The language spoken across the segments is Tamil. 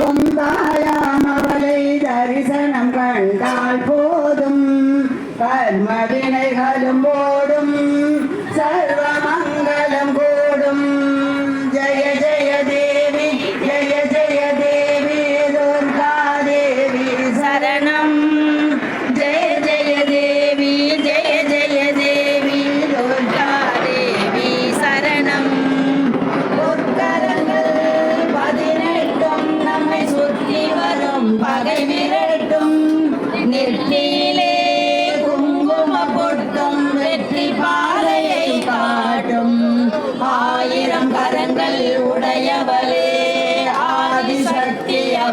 கொம்பாயாம் அவளை தரிசனம் கண்டால் போதும். கர்மவினைகளும் போதும்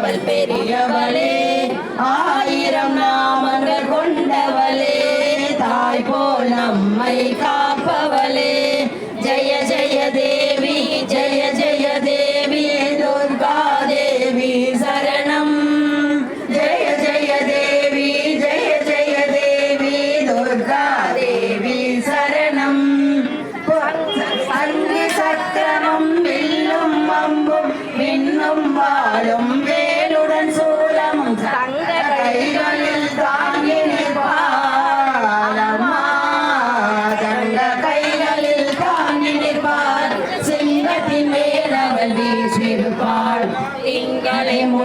Valperia, Valperia, Valperia.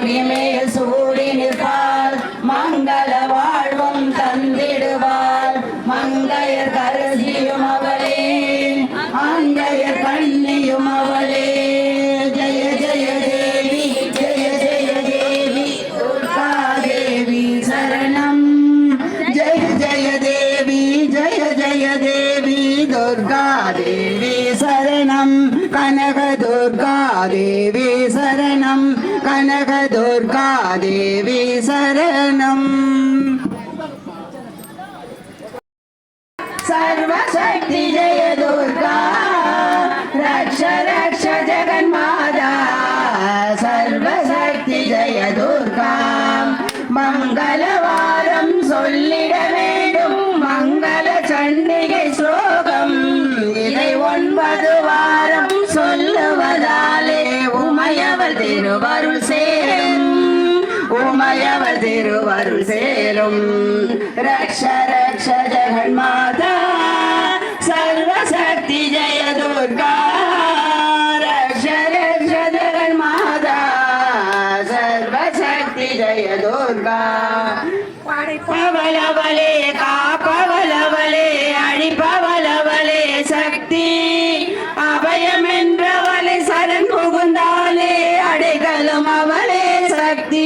ప్రియమే தேவி சரணம். சர்வசக்தி ஜெய துர்கா. ரக்ஷ ரக்ஷ ஜெகன் மாதா சர்வசக்தி ஜெய துர்கா. மங்களவாரம் சொல்லிட வேண்டும். மங்கள சண்டிகை ஸ்லோகம். இதை ஒன்பது வாரம் சொல்லுவதாலே உமையவர் திருவருள் சேரும். மாயவர் திருவருள் சேரும். ரக்ஷ ரக்ஷ ஜெகன்மாதா சர்வசக்தி ஜெய துர்கா. ரக்ஷ ரக்ஷ ஜெகன்மாதா சர்வசக்தி ஜெய துர்கா. பவலவலே காப்பவலவலே அழிப்பவலவலே சக்தி. அபயம் என்றவளை சரண் புகுந்தாலே அடைகளும் அவளே சக்தி.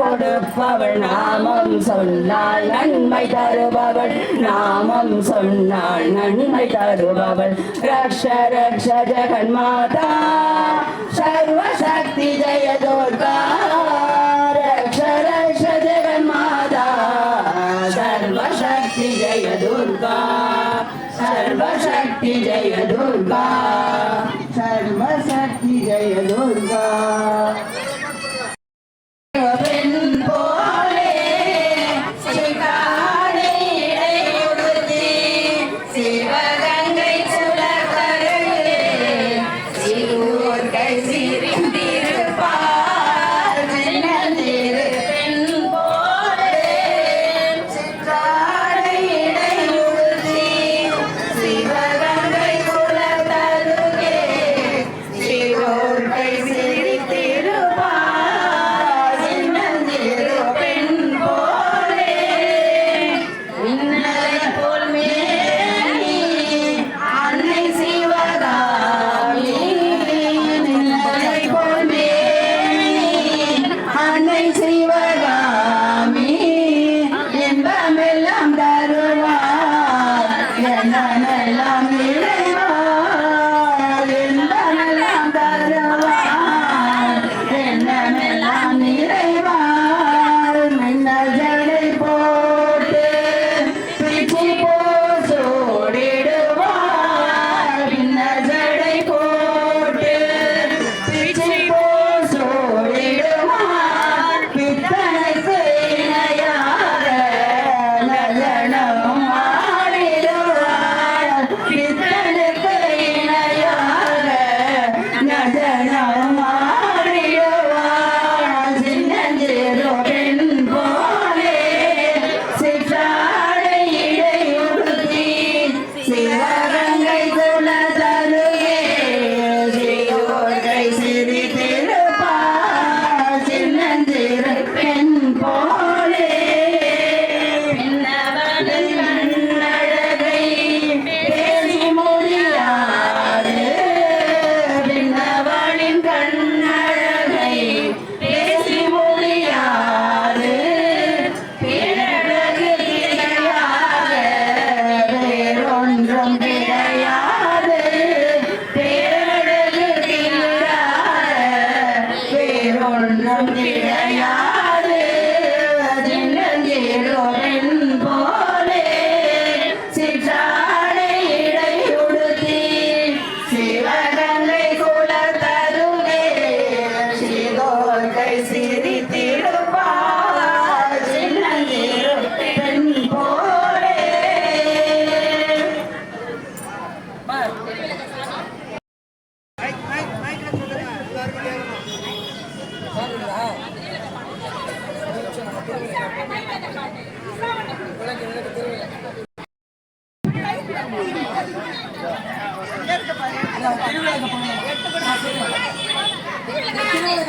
கொடுப்பவள். நாமம் சொன்னால் நன்மை தருபவள். நாமம் சொன்னால் நன்மை தருபவள். ரக்ஷ ரக்ஷ ஜெகன்மாதா சர்வசக்தி ஜெயதுர்கா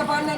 பாடினா